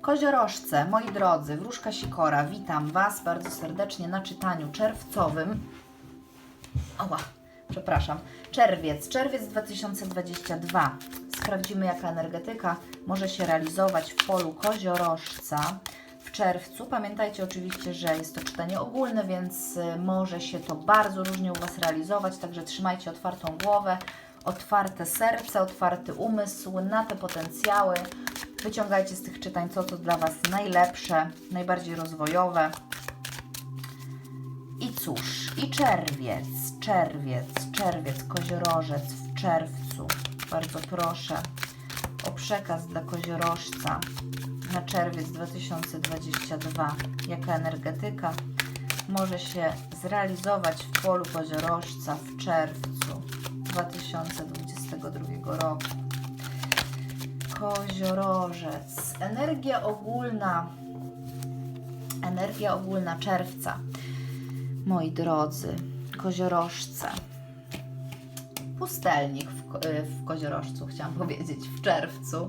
Koziorożce, moi drodzy, wróżka Sikora, witam Was bardzo serdecznie na czytaniu czerwcowym. Oła, przepraszam. Czerwiec, czerwiec 2022. Sprawdzimy, jaka energetyka może się realizować w polu koziorożca w czerwcu. Pamiętajcie oczywiście, że jest to czytanie ogólne, więc y, może się to bardzo różnie u Was realizować, także trzymajcie otwartą głowę, otwarte serce, otwarty umysł na te potencjały. Wyciągajcie z tych czytań, co to dla Was najlepsze, najbardziej rozwojowe. I cóż, i czerwiec, czerwiec, czerwiec, koziorożec w czerwcu. Bardzo proszę o przekaz dla koziorożca na czerwiec 2022. Jaka energetyka może się zrealizować w polu koziorożca w czerwcu 2022 roku? Koziorożec. Energia ogólna. Energia ogólna czerwca. Moi drodzy, koziorożce. Pustelnik w, y, w koziorożcu, chciałam powiedzieć, w czerwcu.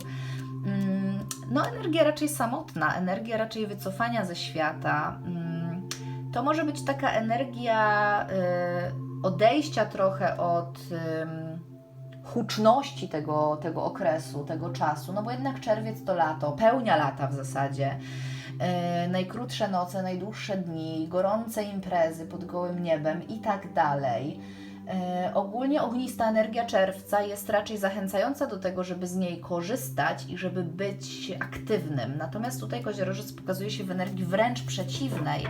Mm, No, energia raczej samotna, energia raczej wycofania ze świata. Mm, To może być taka energia y, odejścia trochę od huczności tego, tego okresu, tego czasu, no bo jednak czerwiec to lato, pełnia lata w zasadzie. E, najkrótsze noce, najdłuższe dni, gorące imprezy pod gołym niebem i tak dalej. E, ogólnie ognista energia czerwca jest raczej zachęcająca do tego, żeby z niej korzystać i żeby być aktywnym. Natomiast tutaj koziorożec pokazuje się w energii wręcz przeciwnej.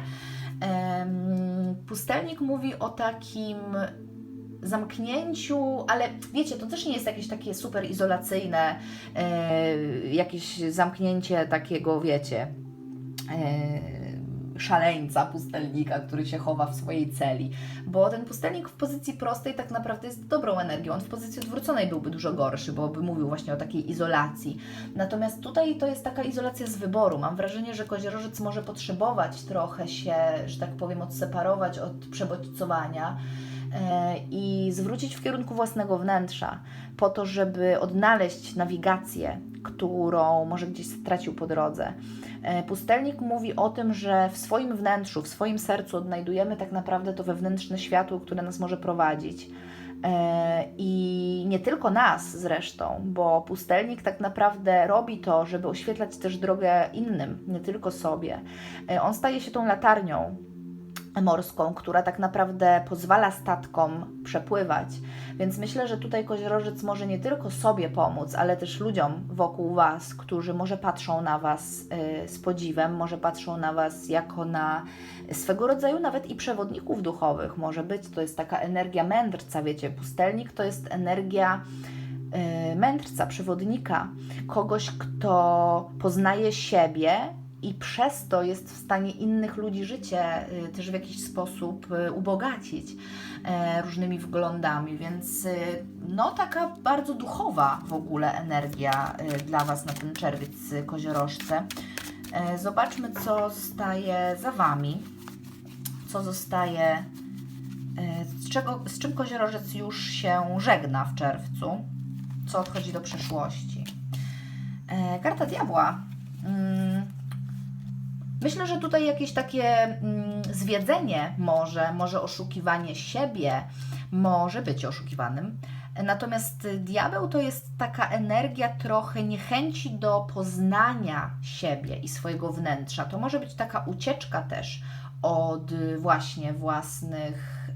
Em, Pustelnik mówi o takim zamknięciu, ale wiecie, to też nie jest jakieś takie super izolacyjne, e, jakieś zamknięcie takiego, wiecie, e, szaleńca pustelnika, który się chowa w swojej celi. Bo ten pustelnik w pozycji prostej tak naprawdę jest dobrą energią. On w pozycji odwróconej byłby dużo gorszy, bo by mówił właśnie o takiej izolacji. Natomiast tutaj to jest taka izolacja z wyboru. Mam wrażenie, że koziorożec może potrzebować trochę się, że tak powiem, odseparować od przebodźcowania i zwrócić w kierunku własnego wnętrza, po to, żeby odnaleźć nawigację, którą może gdzieś stracił po drodze. E, Pustelnik mówi o tym, że w swoim wnętrzu, w swoim sercu odnajdujemy tak naprawdę to wewnętrzne światło, które nas może prowadzić. E, I nie tylko nas zresztą, bo pustelnik tak naprawdę robi to, żeby oświetlać też drogę innym, nie tylko sobie. E, On staje się tą latarnią morską, która tak naprawdę pozwala statkom przepływać. Więc myślę, że tutaj koziorożec może nie tylko sobie pomóc, ale też ludziom wokół Was, którzy może patrzą na Was y, z podziwem, może patrzą na Was jako na swego rodzaju nawet i przewodników duchowych. Może być, to jest taka energia mędrca, wiecie, pustelnik to jest energia y, mędrca, przewodnika, kogoś, kto poznaje siebie i przez to jest w stanie innych ludzi życie y, też w jakiś sposób y, ubogacić e, różnymi wglądami, więc y, no taka bardzo duchowa w ogóle energia y, dla Was na ten czerwiec y, koziorożce. Zobaczmy, co zostaje za Wami, co zostaje, z, czego, z czym koziorożec już się żegna w czerwcu, co odchodzi do przeszłości. Karta diabła. Mm, Myślę, że tutaj jakieś takie mm, zwiedzenie może, może oszukiwanie siebie, może być oszukiwanym. Natomiast diabeł to jest taka energia trochę niechęci do poznania siebie i swojego wnętrza. To może być taka ucieczka też od właśnie własnych,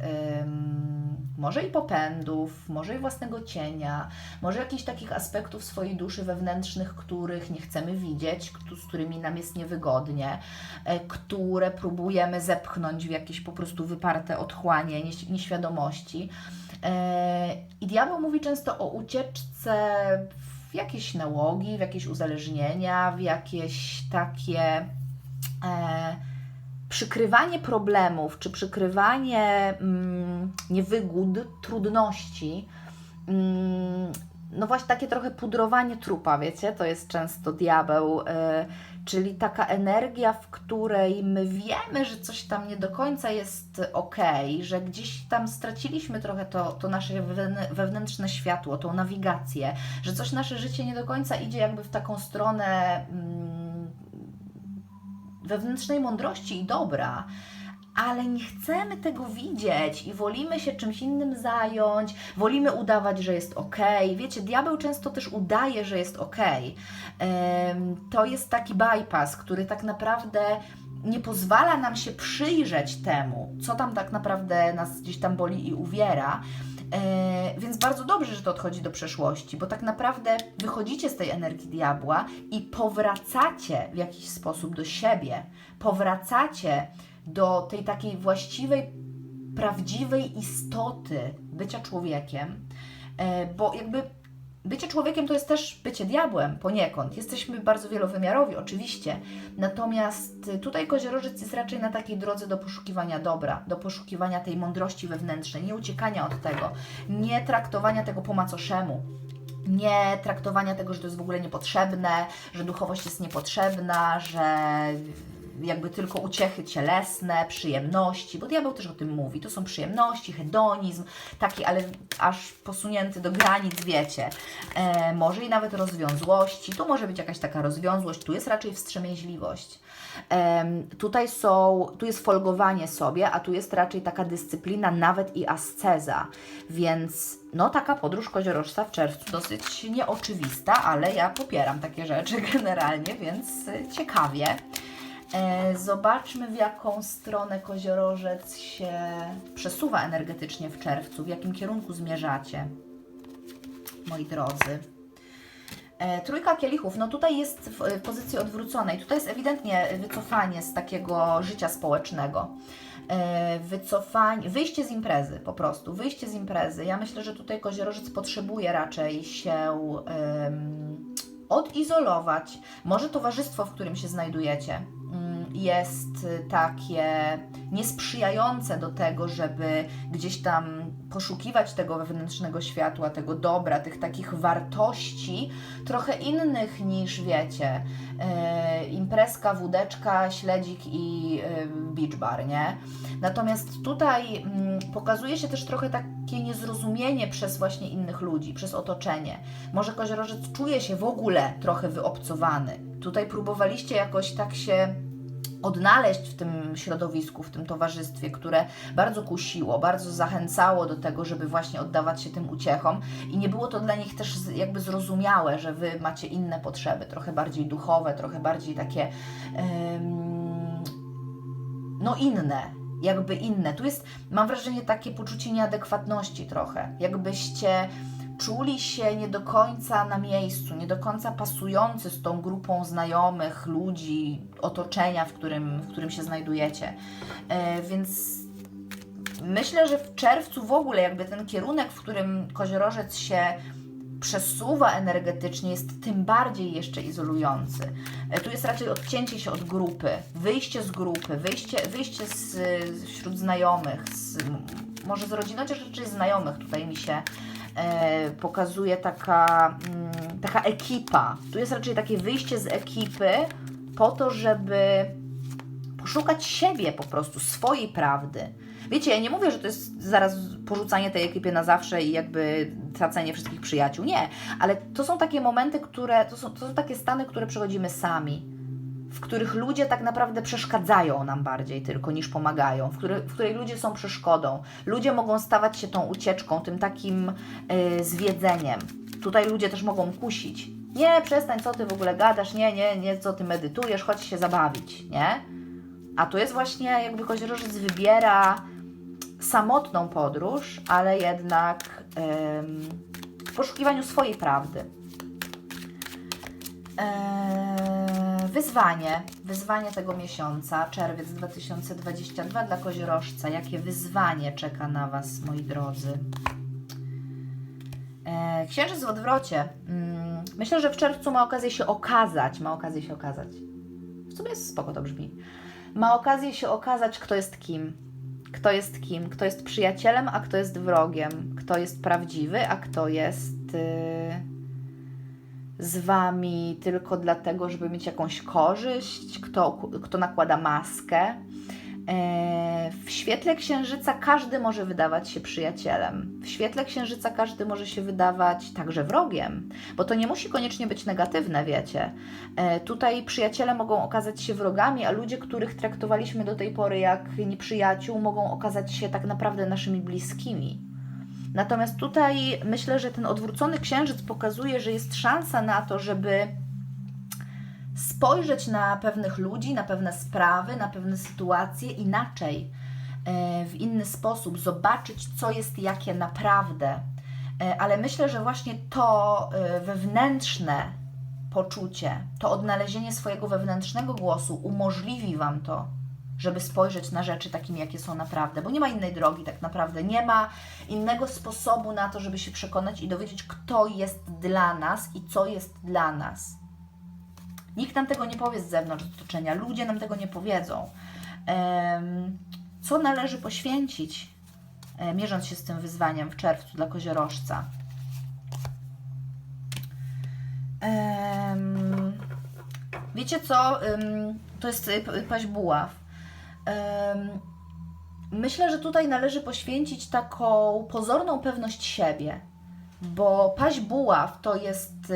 może i popędów, może i własnego cienia, może jakichś takich aspektów swojej duszy wewnętrznych, których nie chcemy widzieć, z którymi nam jest niewygodnie, e, które próbujemy zepchnąć w jakieś po prostu wyparte otchłanie nieś- nieświadomości. E, I diabeł mówi często o ucieczce w jakieś nałogi, w jakieś uzależnienia, w jakieś takie e, przykrywanie problemów, czy przykrywanie mm, niewygód, trudności. Mm, no właśnie takie trochę pudrowanie trupa, wiecie, to jest często diabeł, y, czyli taka energia, w której my wiemy, że coś tam nie do końca jest ok, że gdzieś tam straciliśmy trochę to, to nasze wewn- wewnętrzne światło, tą nawigację, że coś nasze życie nie do końca idzie jakby w taką stronę. Mm, wewnętrznej mądrości i dobra, ale nie chcemy tego widzieć i wolimy się czymś innym zająć, wolimy udawać, że jest ok. Wiecie, diabeł często też udaje, że jest ok. To jest taki bypass, który tak naprawdę nie pozwala nam się przyjrzeć temu, co tam tak naprawdę nas gdzieś tam boli i uwiera. E, więc bardzo dobrze, że to odchodzi do przeszłości, bo tak naprawdę wychodzicie z tej energii diabła i powracacie w jakiś sposób do siebie, powracacie do tej takiej właściwej, prawdziwej istoty bycia człowiekiem, e, bo jakby bycie człowiekiem to jest też bycie diabłem poniekąd. Jesteśmy bardzo wielowymiarowi, oczywiście. Natomiast y, tutaj koziorożec jest raczej na takiej drodze do poszukiwania dobra, do poszukiwania tej mądrości wewnętrznej, nie uciekania od tego, nie traktowania tego po macoszemu. Nie traktowania tego, że to jest w ogóle niepotrzebne, że duchowość jest niepotrzebna, że jakby tylko uciechy cielesne, przyjemności, bo diabeł też o tym mówi. To są przyjemności, hedonizm, taki, ale aż posunięty do granic, wiecie. E, może i nawet rozwiązłości. Tu może być jakaś taka rozwiązłość, tu jest raczej wstrzemięźliwość. Em, tutaj są, tu jest folgowanie sobie, a tu jest raczej taka dyscyplina, nawet i asceza. Więc no taka podróż koziorożca w czerwcu dosyć nieoczywista, ale ja popieram takie rzeczy generalnie, więc ciekawie. E, Zobaczmy, w jaką stronę koziorożec się przesuwa energetycznie w czerwcu, w jakim kierunku zmierzacie, moi drodzy. E, Trójka kielichów, no tutaj jest w pozycji odwróconej. Tutaj jest ewidentnie wycofanie z takiego życia społecznego. E, Wycofanie, wyjście z imprezy po prostu, wyjście z imprezy. Ja myślę, że tutaj koziorożec potrzebuje raczej się em, odizolować. Może towarzystwo, w którym się znajdujecie, jest y, takie niesprzyjające do tego, żeby gdzieś tam poszukiwać tego wewnętrznego światła, tego dobra, tych takich wartości, trochę innych niż wiecie, e, imprezka, wódeczka, śledzik i e, beach bar, nie? Natomiast tutaj mm, pokazuje się też trochę takie niezrozumienie przez właśnie innych ludzi, przez otoczenie. Może koziorożec czuje się w ogóle trochę wyobcowany. Tutaj próbowaliście jakoś tak się odnaleźć w tym środowisku, w tym towarzystwie, które bardzo kusiło, bardzo zachęcało do tego, żeby właśnie oddawać się tym uciechom i nie było to dla nich też jakby zrozumiałe, że Wy macie inne potrzeby, trochę bardziej duchowe, trochę bardziej takie no inne, jakby inne. Tu jest, mam wrażenie, takie poczucie nieadekwatności trochę, jakbyście czuli się nie do końca na miejscu, nie do końca pasujący z tą grupą znajomych, ludzi, otoczenia, w którym, w którym się znajdujecie. E, więc myślę, że w czerwcu w ogóle jakby ten kierunek, w którym koziorożec się przesuwa energetycznie, jest tym bardziej jeszcze izolujący. E, Tu jest raczej odcięcie się od grupy, wyjście z grupy, wyjście, wyjście z, wśród znajomych, z, może z rodziny, chociaż raczej znajomych tutaj mi się pokazuje taka, mm, taka ekipa. Tu jest raczej takie wyjście z ekipy po to, żeby poszukać siebie po prostu, swojej prawdy. Wiecie, ja nie mówię, że to jest zaraz porzucanie tej ekipy na zawsze i jakby tracenie wszystkich przyjaciół. Nie, ale to są takie momenty, które, to są, to są takie stany, które przechodzimy sami, w których ludzie tak naprawdę przeszkadzają nam bardziej tylko niż pomagają, w, w której ludzie są przeszkodą. Ludzie mogą stawać się tą ucieczką, tym takim y, zwiedzeniem. Tutaj ludzie też mogą kusić. Nie, przestań, co ty w ogóle gadasz, nie, nie, nie, co ty medytujesz, chodź się zabawić, nie? A tu jest właśnie jakby koziorożec wybiera samotną podróż, ale jednak em, w poszukiwaniu swojej prawdy. Eee, wyzwanie, wyzwanie tego miesiąca, czerwiec 2022 dla koziorożca. Jakie wyzwanie czeka na Was, moi drodzy? Eee, księżyc w odwrocie. Mm, myślę, że w czerwcu ma okazję się okazać, ma okazję się okazać. W sumie jest spoko to brzmi ma okazję się okazać, kto jest kim. Kto jest kim, kto jest przyjacielem, a kto jest wrogiem, kto jest prawdziwy, a kto jest yy, z wami tylko dlatego, żeby mieć jakąś korzyść, kto, kto nakłada maskę. E, W świetle księżyca każdy może wydawać się przyjacielem. W świetle księżyca każdy może się wydawać także wrogiem, bo to nie musi koniecznie być negatywne, wiecie. E, Tutaj przyjaciele mogą okazać się wrogami, a ludzie, których traktowaliśmy do tej pory jak nieprzyjaciół, mogą okazać się tak naprawdę naszymi bliskimi. Natomiast tutaj myślę, że ten odwrócony księżyc pokazuje, że jest szansa na to, żeby spojrzeć na pewnych ludzi, na pewne sprawy, na pewne sytuacje inaczej, e, w inny sposób, zobaczyć, co jest jakie naprawdę. E, Ale myślę, że właśnie to e, wewnętrzne poczucie, to odnalezienie swojego wewnętrznego głosu umożliwi Wam to, żeby spojrzeć na rzeczy takimi, jakie są naprawdę, bo nie ma innej drogi tak naprawdę, nie ma innego sposobu na to, żeby się przekonać i dowiedzieć, kto jest dla nas i co jest dla nas. Nikt nam tego nie powie z zewnątrz otoczenia, ludzie nam tego nie powiedzą. Co należy poświęcić, e, mierząc się z tym wyzwaniem w czerwcu dla koziorożca? Wiecie co? To jest p- paź buław. Myślę, że tutaj należy poświęcić taką pozorną pewność siebie, bo paź buław to jest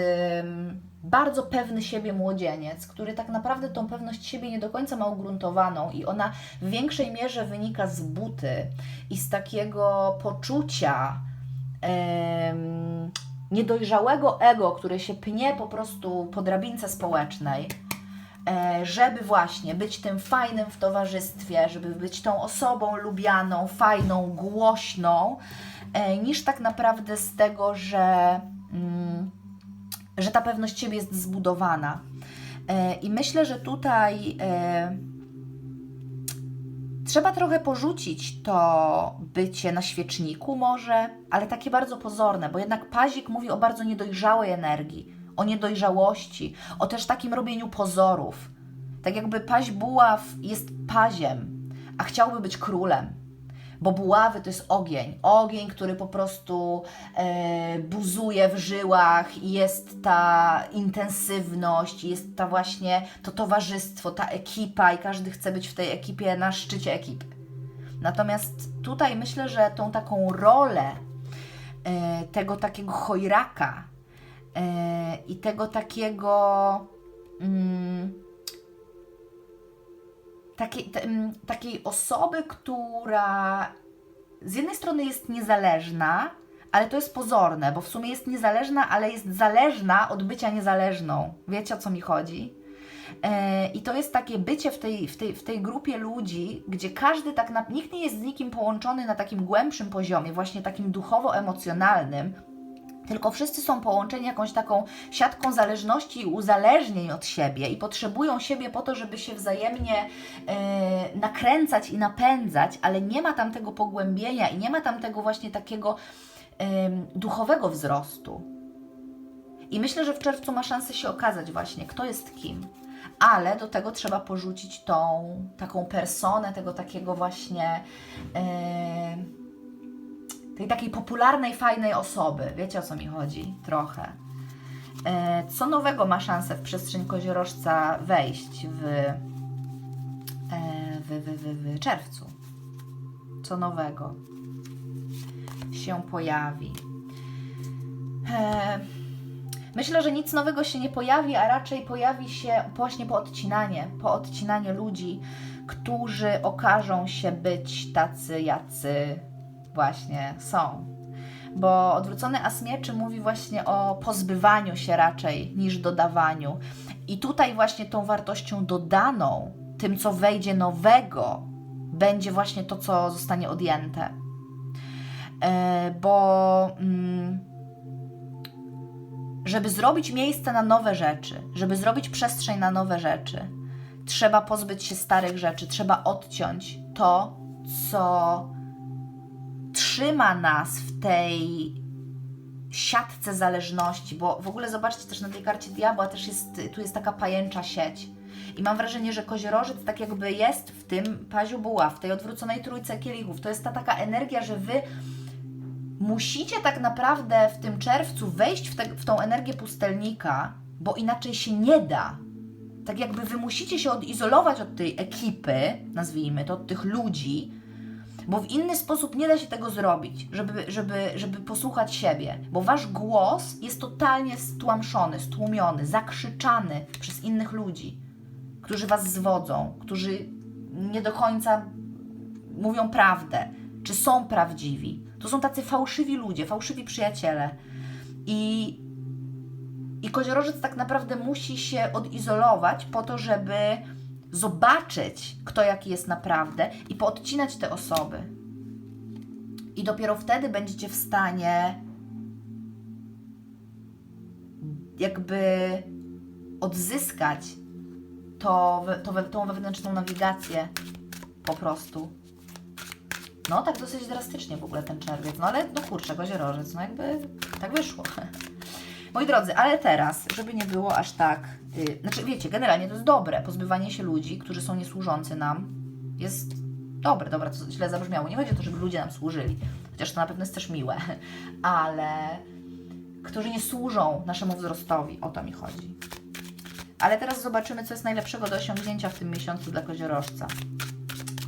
bardzo pewny siebie młodzieniec, który tak naprawdę tą pewność siebie nie do końca ma ugruntowaną i ona w większej mierze wynika z buty i z takiego poczucia niedojrzałego ego, które się pnie po prostu po drabince społecznej, żeby właśnie być tym fajnym w towarzystwie, żeby być tą osobą lubianą, fajną, głośną, e, niż tak naprawdę z tego, że, mm, że ta pewność siebie jest zbudowana. E, I myślę, że tutaj e, trzeba trochę porzucić to bycie na świeczniku może, ale takie bardzo pozorne, bo jednak pazik mówi o bardzo niedojrzałej energii, o niedojrzałości, o też takim robieniu pozorów. Tak jakby paź buław jest paziem, a chciałby być królem. Bo buławy to jest ogień. Ogień, który po prostu e, buzuje w żyłach i jest ta intensywność, jest ta właśnie to towarzystwo, ta ekipa i każdy chce być w tej ekipie na szczycie ekipy. Natomiast tutaj myślę, że tą taką rolę e, tego takiego chojraka i tego takiego mm, takiej, mm, takiej osoby, która z jednej strony jest niezależna, ale to jest pozorne, bo w sumie jest niezależna, ale jest zależna od bycia niezależną. Wiecie o co mi chodzi? E, I to jest takie bycie w tej, w, tej, w tej grupie ludzi, gdzie każdy tak na, nikt nie jest z nikim połączony na takim głębszym poziomie, właśnie takim duchowo-emocjonalnym, tylko wszyscy są połączeni jakąś taką siatką zależności i uzależnień od siebie i potrzebują siebie po to, żeby się wzajemnie e, nakręcać i napędzać, ale nie ma tam tego pogłębienia i nie ma tam tego właśnie takiego em, duchowego wzrostu. I myślę, że w czerwcu ma szansę się okazać właśnie, kto jest kim. Ale do tego trzeba porzucić tą taką personę, tego takiego właśnie e, tej takiej popularnej, fajnej osoby. Wiecie o co mi chodzi? Trochę. E, co nowego ma szansę w przestrzeń koziorożca wejść w, e, w, w, w, w czerwcu? Co nowego się pojawi? E, Myślę, że nic nowego się nie pojawi, a raczej pojawi się właśnie poodcinanie, poodcinanie ludzi, którzy okażą się być tacy, jacy właśnie są. Bo odwrócony as mieczy mówi właśnie o pozbywaniu się raczej niż dodawaniu. I tutaj właśnie tą wartością dodaną, tym co wejdzie nowego, będzie właśnie to, co zostanie odjęte. E, bo mm, żeby zrobić miejsce na nowe rzeczy, żeby zrobić przestrzeń na nowe rzeczy, trzeba pozbyć się starych rzeczy, trzeba odciąć to, co trzyma nas w tej siatce zależności, bo w ogóle zobaczcie też na tej karcie diabła też jest, tu jest taka pajęcza sieć. I mam wrażenie, że koziorożec tak jakby jest w tym paziu buła, w tej odwróconej trójce kielichów. To jest ta taka energia, że wy musicie tak naprawdę w tym czerwcu wejść w, te, w tą energię pustelnika, bo inaczej się nie da. tak jakby wy musicie się odizolować od tej ekipy, nazwijmy to, od tych ludzi, bo w inny sposób nie da się tego zrobić, żeby, żeby, żeby posłuchać siebie, bo wasz głos jest totalnie stłamszony, stłumiony, zakrzyczany przez innych ludzi, którzy was zwodzą, którzy nie do końca mówią prawdę, czy są prawdziwi. To są tacy fałszywi ludzie, fałszywi przyjaciele. I, i koziorożec tak naprawdę musi się odizolować po to, żeby zobaczyć, kto jaki jest naprawdę i poodcinać te osoby. I dopiero wtedy będziecie w stanie jakby odzyskać to, to, tą wewnętrzną nawigację po prostu. No, tak dosyć drastycznie w ogóle ten czerwiec. No ale, no kurczę, koziorożec, no jakby tak wyszło. Moi drodzy, ale teraz, żeby nie było aż tak. Yy, znaczy, wiecie, generalnie to jest dobre. Pozbywanie się ludzi, którzy są niesłużący nam, jest dobre. Dobra, to źle zabrzmiało. Nie chodzi o to, żeby ludzie nam służyli, chociaż to na pewno jest też miłe, ale którzy nie służą naszemu wzrostowi. O to mi chodzi. Ale teraz zobaczymy, co jest najlepszego do osiągnięcia w tym miesiącu dla koziorożca.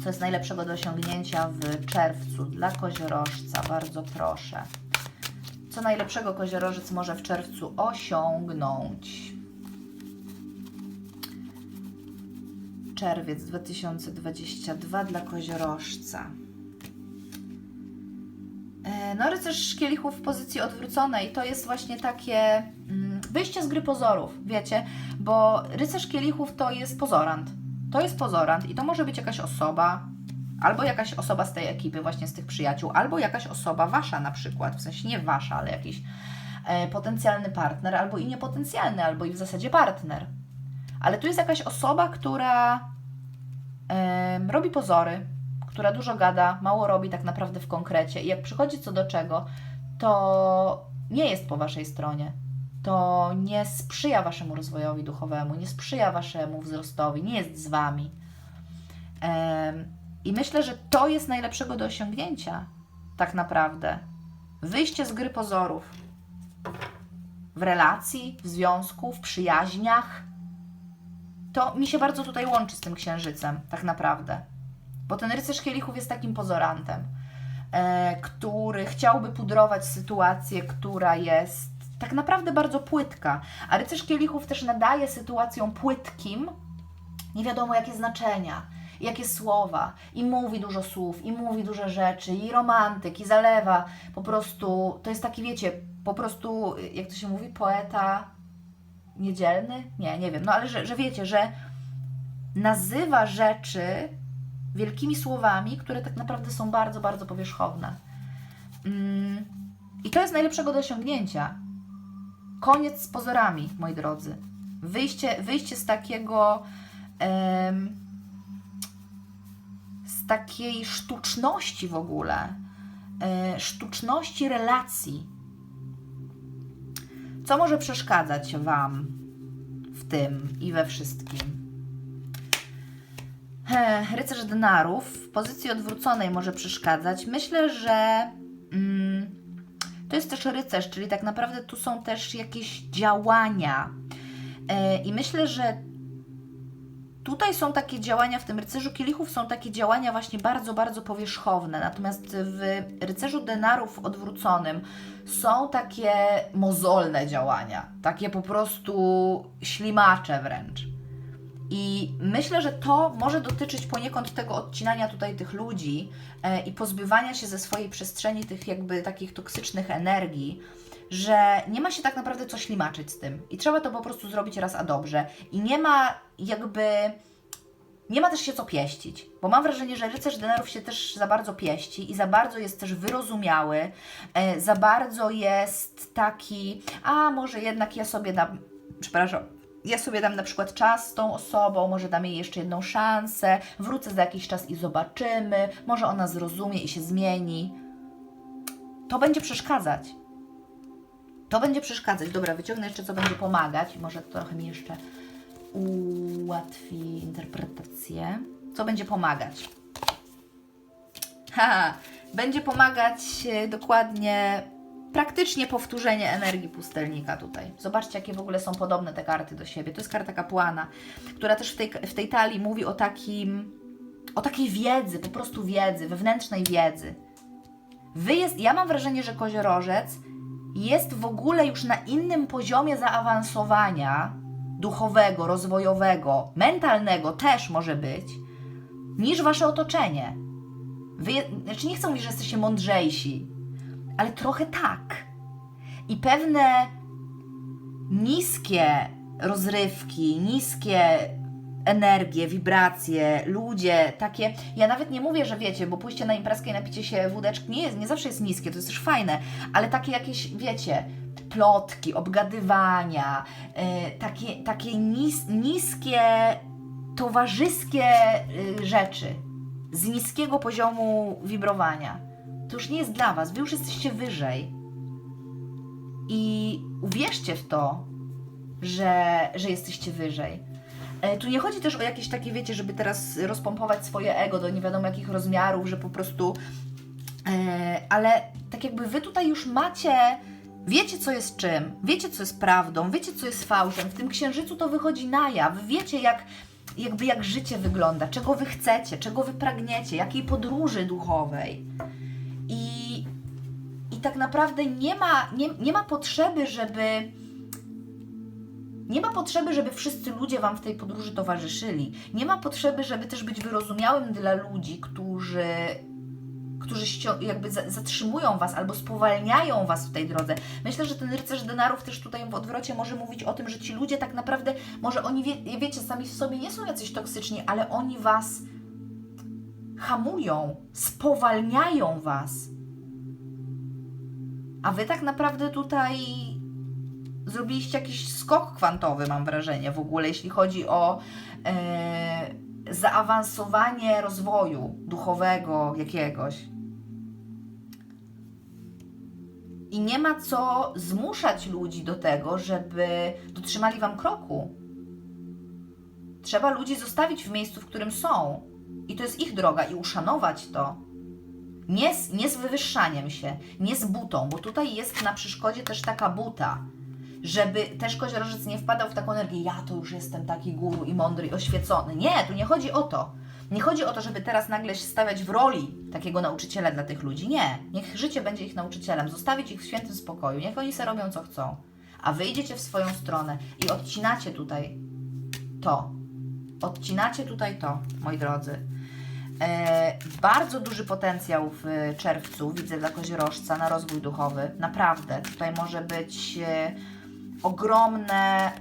Co jest najlepszego do osiągnięcia w czerwcu dla koziorożca? Bardzo proszę. Co najlepszego koziorożec może w czerwcu osiągnąć? Czerwiec 2022 dla koziorożca. E, No, rycerz kielichów w pozycji odwróconej to jest właśnie takie mm, wyjście z gry pozorów, wiecie, bo rycerz kielichów to jest pozorant. To jest pozorant i to może być jakaś osoba, albo jakaś osoba z tej ekipy, właśnie z tych przyjaciół, albo jakaś osoba wasza na przykład, w sensie nie wasza, ale jakiś e, potencjalny partner, albo i niepotencjalny, albo i w zasadzie partner. Ale tu jest jakaś osoba, która em, robi pozory, która dużo gada, mało robi tak naprawdę w konkrecie. I jak przychodzi co do czego, to nie jest po waszej stronie. To nie sprzyja waszemu rozwojowi duchowemu, nie sprzyja waszemu wzrostowi, nie jest z wami. I myślę, że to jest najlepszego do osiągnięcia, tak naprawdę. Wyjście z gry pozorów. W relacji, w związku, w przyjaźniach. To mi się bardzo tutaj łączy z tym księżycem, tak naprawdę. Bo ten rycerz kielichów jest takim pozorantem, e, który chciałby pudrować sytuację, która jest tak naprawdę bardzo płytka. A rycerz kielichów też nadaje sytuacjom płytkim nie wiadomo jakie znaczenia, jakie słowa. I mówi dużo słów, i mówi duże rzeczy, i romantyk, i zalewa. Po prostu to jest taki, wiecie, po prostu, jak to się mówi, poeta niedzielny? Nie, nie wiem. No ale że, że wiecie, że nazywa rzeczy wielkimi słowami, które tak naprawdę są bardzo, bardzo powierzchowne. Mm, I to jest najlepszego do osiągnięcia. Koniec z pozorami, moi drodzy. Wyjście, wyjście z takiego. Takiej sztuczności w ogóle. e, sztuczności relacji. Co może przeszkadzać Wam w tym i we wszystkim? Rycerz denarów w pozycji odwróconej może przeszkadzać. Myślę, że mm, to jest też rycerz, czyli tak naprawdę tu są też jakieś działania. E, I myślę, że tutaj są takie działania, w tym rycerzu kielichów są takie działania właśnie bardzo, bardzo powierzchowne. Natomiast w rycerzu denarów odwróconym są takie mozolne działania, takie po prostu ślimacze wręcz. I myślę, że to może dotyczyć poniekąd tego odcinania tutaj tych ludzi e, i pozbywania się ze swojej przestrzeni tych jakby takich toksycznych energii, że nie ma się tak naprawdę co ślimaczyć z tym. I trzeba to po prostu zrobić raz a dobrze. I nie ma jakby. Nie ma też się co pieścić, bo mam wrażenie, że rycerz denarów się też za bardzo pieści i za bardzo jest też wyrozumiały, e, za bardzo jest taki, a może jednak ja sobie dam, przepraszam, ja sobie dam na przykład czas z tą osobą, może dam jej jeszcze jedną szansę, wrócę za jakiś czas i zobaczymy, może ona zrozumie i się zmieni. To będzie przeszkadzać. To będzie przeszkadzać. Dobra, wyciągnę jeszcze, co będzie pomagać. Może to trochę mi jeszcze ułatwi interpretację. Co będzie pomagać? Będzie pomagać e, dokładnie praktycznie powtórzenie energii pustelnika tutaj. Zobaczcie, jakie w ogóle są podobne te karty do siebie. To jest karta kapłana, która też w tej, w tej talii mówi o takim, o takiej wiedzy, po prostu wiedzy, wewnętrznej wiedzy. Wy jest, ja mam wrażenie, że koziorożec jest w ogóle już na innym poziomie zaawansowania duchowego, rozwojowego, mentalnego też może być, niż wasze otoczenie. Wy, znaczy nie chcę mówić, że jesteście mądrzejsi, ale trochę tak. I pewne niskie rozrywki, niskie energie, wibracje, ludzie, takie. Ja nawet nie mówię, że wiecie, bo pójście na imprezkę i napicie się wódeczki nie, jest, nie zawsze jest niskie, to jest też fajne, ale takie jakieś, wiecie, plotki, obgadywania, yy, takie, takie nis, niskie, towarzyskie yy, rzeczy z niskiego poziomu wibrowania. To już nie jest dla Was, Wy już jesteście wyżej. I uwierzcie w to, że, że jesteście wyżej. E, Tu nie chodzi też o jakieś takie, wiecie, żeby teraz rozpompować swoje ego do nie wiadomo jakich rozmiarów, że po prostu. E, ale tak jakby wy tutaj już macie. Wiecie, co jest czym, wiecie, co jest prawdą, wiecie, co jest fałszem. W tym księżycu to wychodzi na jaw. Wiecie, jak, jakby jak życie wygląda, czego wy chcecie, czego wy pragniecie, jakiej podróży duchowej. I, i tak naprawdę nie ma, nie, nie ma potrzeby, żeby nie ma potrzeby, żeby wszyscy ludzie Wam w tej podróży towarzyszyli. Nie ma potrzeby, żeby też być wyrozumiałym dla ludzi, którzy, którzy jakby za- zatrzymują Was albo spowalniają Was w tej drodze. Myślę, że ten rycerz denarów też tutaj w odwrocie może mówić o tym, że ci ludzie tak naprawdę, może oni, wie, wiecie, sami w sobie nie są jacyś toksyczni, ale oni Was hamują, spowalniają Was. A Wy tak naprawdę tutaj zrobiliście jakiś skok kwantowy, mam wrażenie, w ogóle, jeśli chodzi o e, zaawansowanie rozwoju duchowego jakiegoś. I nie ma co zmuszać ludzi do tego, żeby dotrzymali wam kroku. Trzeba ludzi zostawić w miejscu, w którym są. I to jest ich droga, i uszanować to. Nie z, nie z wywyższaniem się, nie z butą, bo tutaj jest na przeszkodzie też taka buta żeby też koziorożec nie wpadał w taką energię, ja to już jestem taki guru i mądry i oświecony. Nie, tu nie chodzi o to. Nie chodzi o to, żeby teraz nagle się stawiać w roli takiego nauczyciela dla tych ludzi. Nie. Niech życie będzie ich nauczycielem, zostawić ich w świętym spokoju. Niech oni sobie robią co chcą. A wy idziecie w swoją stronę i odcinacie tutaj to. Odcinacie tutaj to, moi drodzy. E, bardzo duży potencjał w czerwcu widzę dla koziorożca na rozwój duchowy. Naprawdę. Tutaj może być e, ogromne,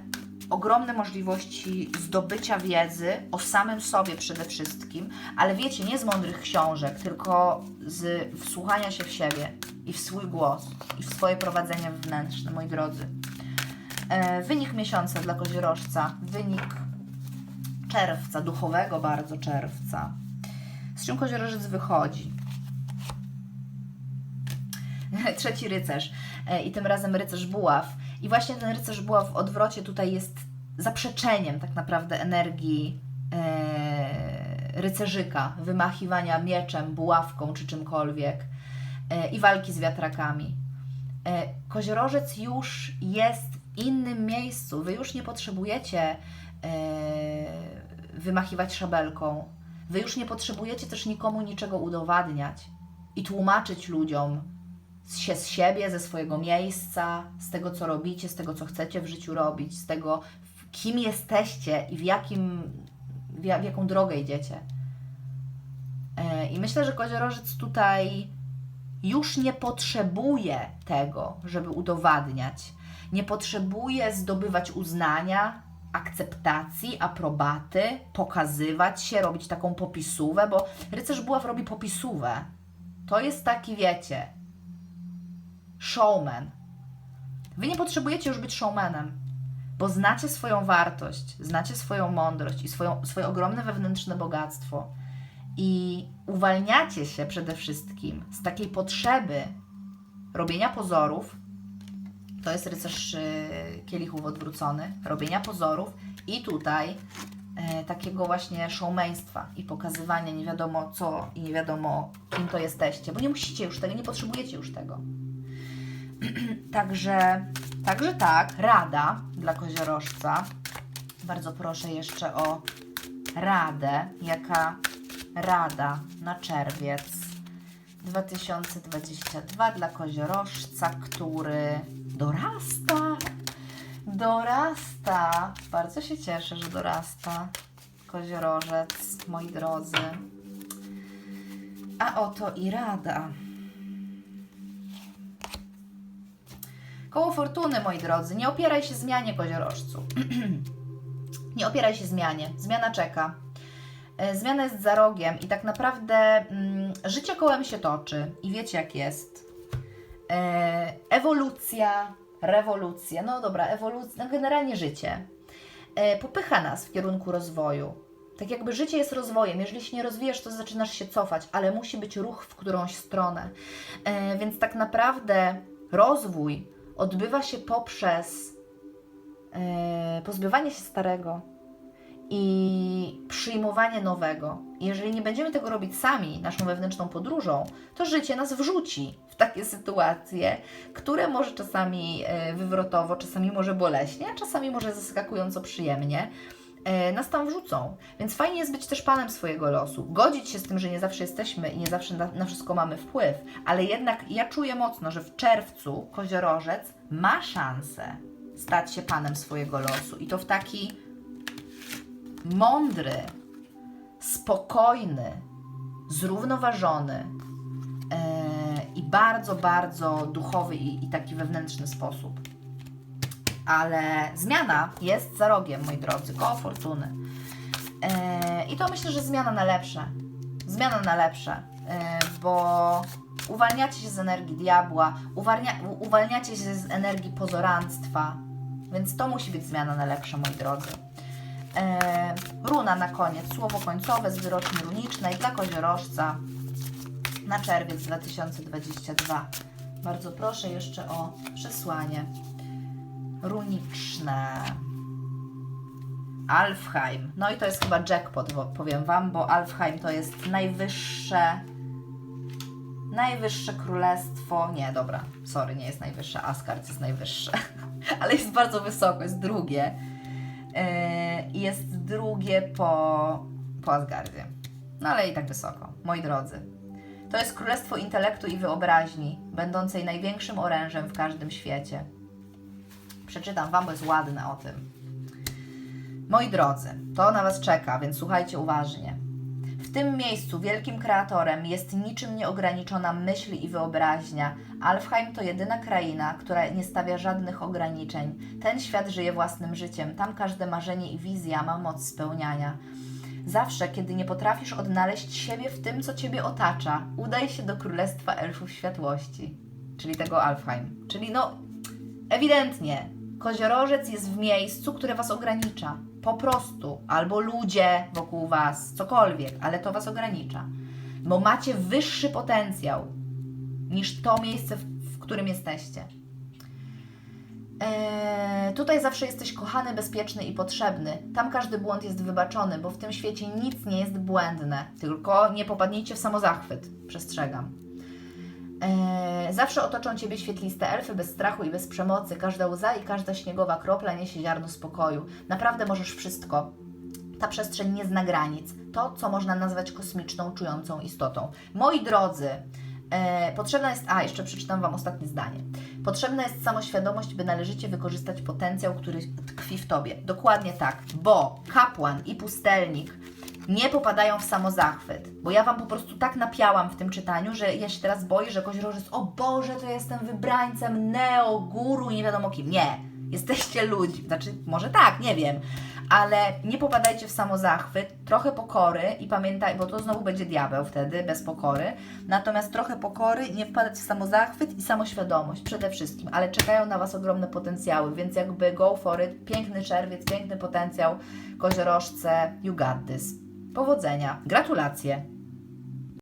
ogromne możliwości zdobycia wiedzy o samym sobie przede wszystkim, ale wiecie, nie z mądrych książek, tylko z wsłuchania się w siebie i w swój głos i w swoje prowadzenie wewnętrzne, moi drodzy. E, wynik miesiąca dla koziorożca, wynik czerwca, duchowego bardzo czerwca. Z czym koziorożec wychodzi? Trzeci rycerz e, i tym razem rycerz buław. I właśnie ten rycerz buław w odwrocie tutaj jest zaprzeczeniem tak naprawdę energii e, rycerzyka, wymachiwania mieczem, buławką czy czymkolwiek e, i walki z wiatrakami. E, koziorożec już jest w innym miejscu. Wy już nie potrzebujecie e, wymachiwać szabelką. Wy już nie potrzebujecie też nikomu niczego udowadniać i tłumaczyć ludziom się z siebie, ze swojego miejsca, z tego, co robicie, z tego, co chcecie w życiu robić, z tego, kim jesteście i w, jakim, w, ja- w jaką drogę idziecie. E, I myślę, że koziorożec tutaj już nie potrzebuje tego, żeby udowadniać. Nie potrzebuje zdobywać uznania, akceptacji, aprobaty, pokazywać się, robić taką popisówę, bo rycerz buław robi popisówę. To jest taki, wiecie, showman. Wy nie potrzebujecie już być showmanem, bo znacie swoją wartość, znacie swoją mądrość i swoją, swoje ogromne wewnętrzne bogactwo. I uwalniacie się przede wszystkim z takiej potrzeby robienia pozorów. To jest rycerz yy, kielichów odwrócony, robienia pozorów i tutaj e, takiego właśnie showmeństwa i pokazywania nie wiadomo co i nie wiadomo kim to jesteście, bo nie musicie już tego, nie potrzebujecie już tego. także, także tak, rada dla koziorożca. Bardzo proszę jeszcze o radę. Jaka rada na czerwiec 2022 dla koziorożca, który dorasta? Dorasta. Bardzo się cieszę, że dorasta koziorożec, moi drodzy. A oto i rada. Koło fortuny, moi drodzy. Nie opieraj się zmianie, koziorożcu. Nie opieraj się zmianie. Zmiana czeka. E, Zmiana jest za rogiem i tak naprawdę mm, życie kołem się toczy i wiecie jak jest. E, ewolucja, rewolucja, no dobra, ewolucja, no generalnie życie e, popycha nas w kierunku rozwoju. Tak jakby życie jest rozwojem. Jeżeli się nie rozwijasz, to zaczynasz się cofać, ale musi być ruch w którąś stronę. E, więc tak naprawdę rozwój odbywa się poprzez e, pozbywanie się starego i przyjmowanie nowego. Jeżeli nie będziemy tego robić sami, naszą wewnętrzną podróżą, to życie nas wrzuci w takie sytuacje, które może czasami e, wywrotowo, czasami może boleśnie, a czasami może zaskakująco przyjemnie nas tam wrzucą. Więc fajnie jest być też panem swojego losu. Godzić się z tym, że nie zawsze jesteśmy i nie zawsze na, na wszystko mamy wpływ, ale jednak ja czuję mocno, że w czerwcu koziorożec ma szansę stać się panem swojego losu i to w taki mądry, spokojny, zrównoważony e, i bardzo, bardzo duchowy i, i taki wewnętrzny sposób. Ale zmiana jest za rogiem, moi drodzy, koło fortuny. E, I to myślę, że zmiana na lepsze. Zmiana na lepsze, e, bo uwalniacie się z energii diabła, uwalnia, uwalniacie się z energii pozoranstwa, więc to musi być zmiana na lepsze, moi drodzy. E, runa na koniec, słowo końcowe z wyroczni runicznej dla koziorożca na czerwiec 2022. Bardzo proszę jeszcze o przesłanie runiczne. Alfheim. No i to jest chyba jackpot, powiem Wam, bo Alfheim to jest najwyższe najwyższe królestwo. Nie, dobra, sorry, nie jest najwyższe. Asgard jest najwyższe, ale jest bardzo wysoko, jest drugie. Yy, jest drugie po, po Asgardzie. No ale i tak wysoko. Moi drodzy, to jest królestwo intelektu i wyobraźni, będącej największym orężem w każdym świecie. Przeczytam Wam, bo jest ładne o tym. Moi drodzy, to na Was czeka, więc słuchajcie uważnie. W tym miejscu wielkim kreatorem jest niczym nieograniczona myśl i wyobraźnia. Alfheim to jedyna kraina, która nie stawia żadnych ograniczeń. Ten świat żyje własnym życiem, tam każde marzenie i wizja ma moc spełniania. Zawsze, kiedy nie potrafisz odnaleźć siebie w tym, co ciebie otacza, udaj się do Królestwa Elfów Światłości, czyli tego Alfheim. Czyli no, ewidentnie, koziorożec jest w miejscu, które was ogranicza. Po prostu. Albo ludzie wokół was, cokolwiek, ale to was ogranicza. Bo macie wyższy potencjał niż to miejsce, w, którym jesteście. Eee, tutaj zawsze jesteś kochany, bezpieczny i potrzebny. Tam każdy błąd jest wybaczony, bo w tym świecie nic nie jest błędne. Tylko nie popadnijcie w samozachwyt. Przestrzegam. Eee, zawsze otoczą Ciebie świetliste elfy bez strachu i bez przemocy. Każda łza i każda śniegowa kropla niesie ziarno spokoju. Naprawdę możesz wszystko. Ta przestrzeń nie zna granic. To, co można nazwać kosmiczną, czującą istotą. Moi drodzy, e, potrzebna jest. A, jeszcze przeczytam Wam ostatnie zdanie. Potrzebna jest samoświadomość, by należycie wykorzystać potencjał, który tkwi w Tobie. Dokładnie tak, bo kapłan i pustelnik nie popadają w samozachwyt, bo ja Wam po prostu tak napiałam w tym czytaniu, że ja się teraz boję, że koziorożec, o Boże, to jestem wybrańcem neo, guru i nie wiadomo kim. Nie, jesteście ludźmi, znaczy może tak, nie wiem, ale nie popadajcie w samozachwyt, trochę pokory i pamiętaj, bo to znowu będzie diabeł wtedy, bez pokory, natomiast trochę pokory, nie wpadać w samozachwyt i samoświadomość przede wszystkim, ale czekają na Was ogromne potencjały, więc jakby go for it, piękny czerwiec, piękny potencjał, koziorożce, you got this. Powodzenia, gratulacje.